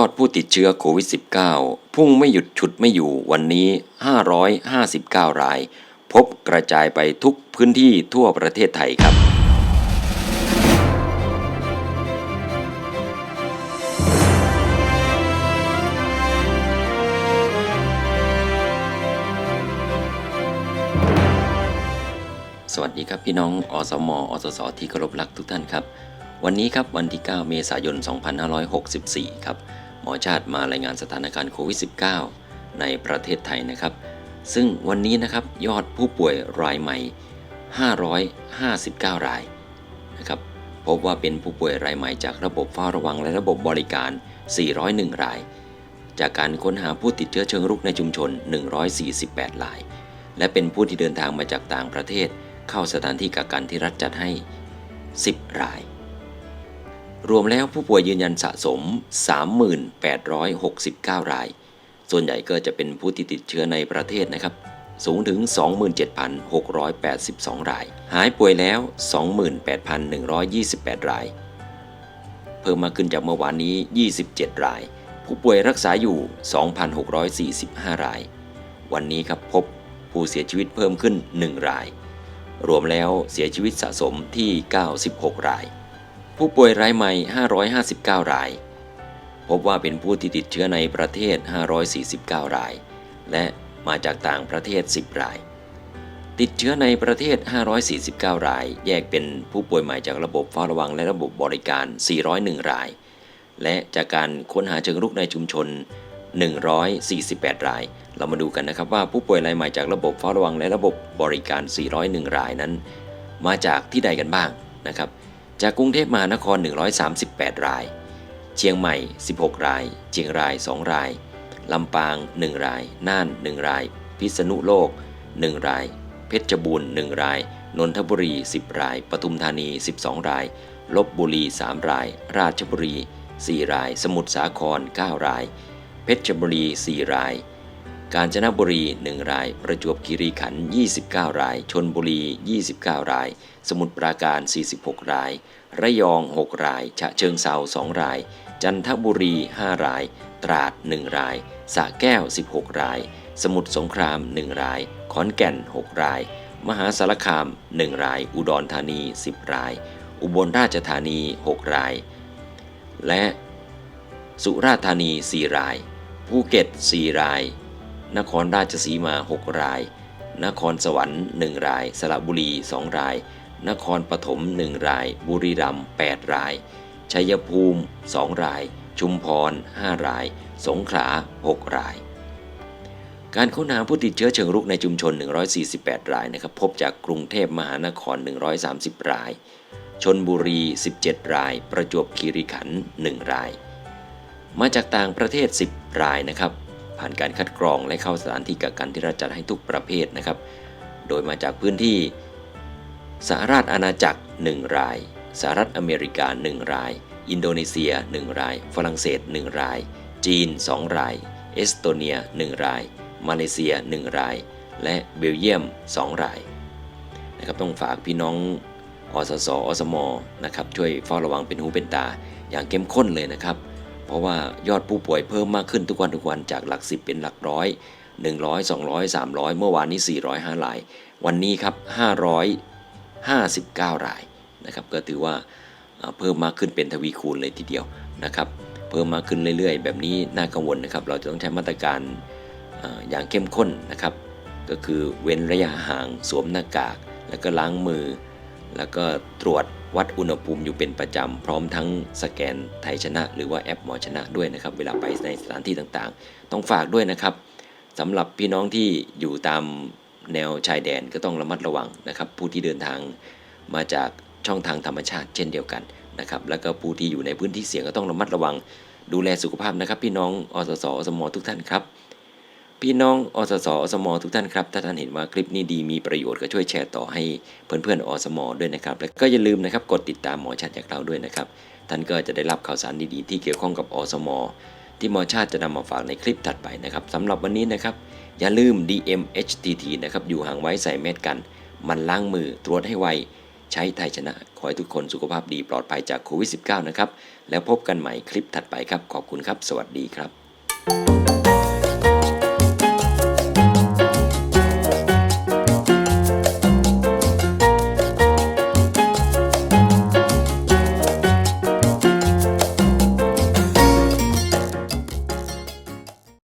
อดผู้ติดเชื้อโควิด -19 พุ่งไม่หยุดฉุดไม่อยู่วันนี้ 559 ราย พบกระจายไปทุกพื้นที่ทั่วประเทศไทยครับ สวัสดีครับพี่น้องอสมอสสที่เคารพรักทุกท่านครับ วันนี้ครับวันที่ 9 เมษายน 2564 ครับ หมอชาติมารายงานสถานการณ์โควิด -19 ในประเทศไทยนะครับ ซึ่งวันนี้นะครับยอดผู้ป่วยรายใหม่ 559 รายนะครับพบว่าเป็นผู้ป่วยรายใหม่จากระบบเฝ้าระวังและระบบบริการ 401 ราย จากการค้นหาผู้ติดเชื้อเชิงรุกในชุมชน 148 ราย และเป็นผู้ที่เดินทางมาจากต่างประเทศ เข้าสถานที่กักกันที่รัฐจัดให้ 10 ราย รวมแล้วผู้ป่วยยืนยันสะสม 3869 ราย ส่วนใหญ่ก็จะเป็นผู้ที่ติดเชื้อในประเทศนะครับ สูงถึง 27,682 ราย หายป่วยแล้ว 28,128 ราย เพิ่มมาขึ้นจากเมื่อวานนี้ 27 ราย ผู้ป่วยรักษาอยู่ 2,645 ราย วันนี้ครับพบผู้เสียชีวิตเพิ่มขึ้น 1 ราย รวมแล้วเสียชีวิตสะสมที่ 96 ราย ผู้ป่วยรายใหม่ 559 ราย พบว่าเป็นผู้ที่ติดเชื้อในประเทศ 549 ราย และมาจากต่างประเทศ 10 ราย ติดเชื้อในประเทศ 549 ราย แยกเป็นผู้ป่วยใหม่จากระบบเฝ้าระวังและระบบบริการ 401 ราย และจากการค้นหาเชิงรุกในชุมชน 148 ราย เรามาดูกันนะครับว่าผู้ป่วยรายใหม่จากระบบเฝ้าระวังและระบบบริการ 401 รายนั้น มาจากที่ใดกันบ้างนะครับ จากกรุงเทพมหานคร 138 ราย เชียงใหม่ 16 ราย เชียงราย 2 ราย ลำปาง 1 ราย น่าน 1 ราย พิษณุโลก 1 ราย เพชรบูรณ์ 1 ราย นนทบุรี 10 ราย ปทุมธานี 12 ราย ลบบุรี 3 ราย ราชบุรี 4 ราย สมุทรสาคร 9 ราย เพชรบุรี 4 ราย กาญจนบุรี 1 ราย ประจวบคีรีขันธ์29 ราย ชนบุรี 29 ราย สมุทรปราการ 46 ราย ระยอง 6 ราย ฉะเชิงเซา2 ราย จันทบุรี 5 ราย ตราด 1 รายสระแก้ว 16 ราย สมุทรสงคราม 1 ราย ขอนแก่น 6 ราย มหาสารคาม 1 ราย อุดรธานี 10 ราย อุบลราชธานี 6 ราย และสุราษฎร์ธานี 4 ราย ภูเก็ต 4 ราย นครราชสีมา 6 ราย นครสวรรค์ 1 ราย สระบุรี 2 ราย นครปฐม 1 ราย บุรีรัมย์8ราย ชัยภูมิ 2 ราย ชุมพร 5 ราย สงขลา 6 ราย การค้นหาผู้ติดเชื้อเชิงรุกในชุมชน 148 รายนะครับ พบจากกรุงเทพมหานคร 130 ราย ชนบุรี 17 ราย ประจวบคีรีขันธ์ 1 ราย มาจากต่างประเทศ 10 รายนะครับ ผ่านการคัดกรองและเข้าสถานที่กักกันที่รัฐจัดให้ทุกประเภทนะครับ โดยมาจากพื้นที่สหราชอาณาจักร 1 ราย สหรัฐอเมริกา 1 ราย อินโดนีเซีย 1 ราย ฝรั่งเศส 1 ราย จีน 2 ราย เอสโตเนีย 1 ราย มาเลเซีย 1 ราย และเบลเยียม 2 รายนะครับต้องฝากพี่น้องอสสอสมนะครับช่วยเฝ้าระวังเป็นหูเป็นตา อย่างเข้มข้นเลยนะครับ เพราะว่ายอดผู้ป่วยเพิ่มมากขึ้นทุกวันทุกวันจากหลัก 10 เป็นหลักร้อย 100 200 300 เมื่อวานนี้ 405ราย วันนี้ครับ 559 รายนะครับก็ถือว่าเพิ่มมากขึ้นเป็นทวีคูณเลยทีเดียวนะครับเพิ่มมากขึ้นเรื่อยๆ แบบนี้น่ากังวลนะครับเราจะต้องใช้มาตรการอย่างเข้มข้นนะครับก็คือเว้นระยะห่างสวมหน้ากาก แล้วก็ล้างมือ แล้วก็ตรวจ วัดอุณหภูมิอยู่เป็นประจำ พร้อมทั้งสแกนไทยชนะ หรือว่าแอปหมอชนะด้วยนะครับ เวลาไปในสถานที่ต่างๆ ต้องฝากด้วยนะครับสำหรับพี่น้องที่อยู่ตามแนวชายแดนก็ต้องระมัดระวังนะครับ ผู้ที่เดินทางมาจากช่องทางธรรมชาติเช่นเดียวกันนะครับ แล้วก็ผู้ที่อยู่ในพื้นที่เสี่ยงก็ต้องระมัดระวัง ดูแลสุขภาพนะครับ พี่น้องอสสอสมอทุกท่านครับ พี่น้องอสสอสมทุกท่านครับ ถ้าท่านเห็นว่าคลิปนี้ดีมีประโยชน์ก็ช่วยแชร์ต่อให้เพื่อนๆอสมด้วยนะครับ แล้วก็อย่าลืมนะครับกดติดตามหมอชัดจากเราด้วยนะครับ ท่านก็จะได้รับข่าวสารดีๆที่เกี่ยวข้องกับอสมที่หมอชาติจะนำมาฝากในคลิปถัดไปนะครับสำหรับวันนี้นะครับ อย่าลืม DMHTT นะครับอยู่ห่างไว้ใส่แมสกัน มันล้างมือตรวจให้ไวใช้ไทยชนะ ขอให้ทุกคนสุขภาพดีปลอดภัยจากโควิด -19 นะครับ แล้วพบกันใหม่คลิปถัดไปครับ ขอบคุณครับ สวัสดีครับ